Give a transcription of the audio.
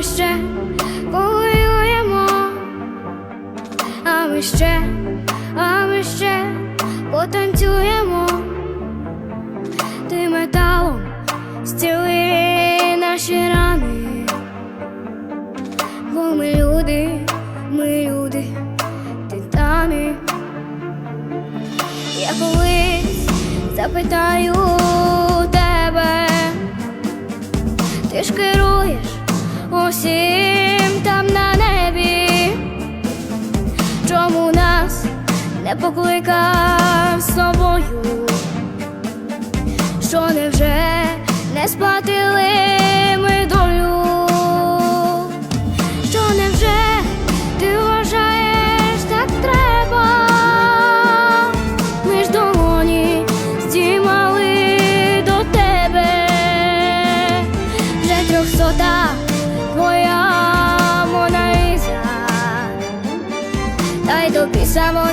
ми ще повоюємо, а ми ще, а ми ще потанцюємо. Ти металом зціли наші рани, бо ми люди, ми люди, титани. Я колись запитаю тебе, ти ж керуєш усім там на небі, чому нас не покликав з собою? Що невже не спати pisamos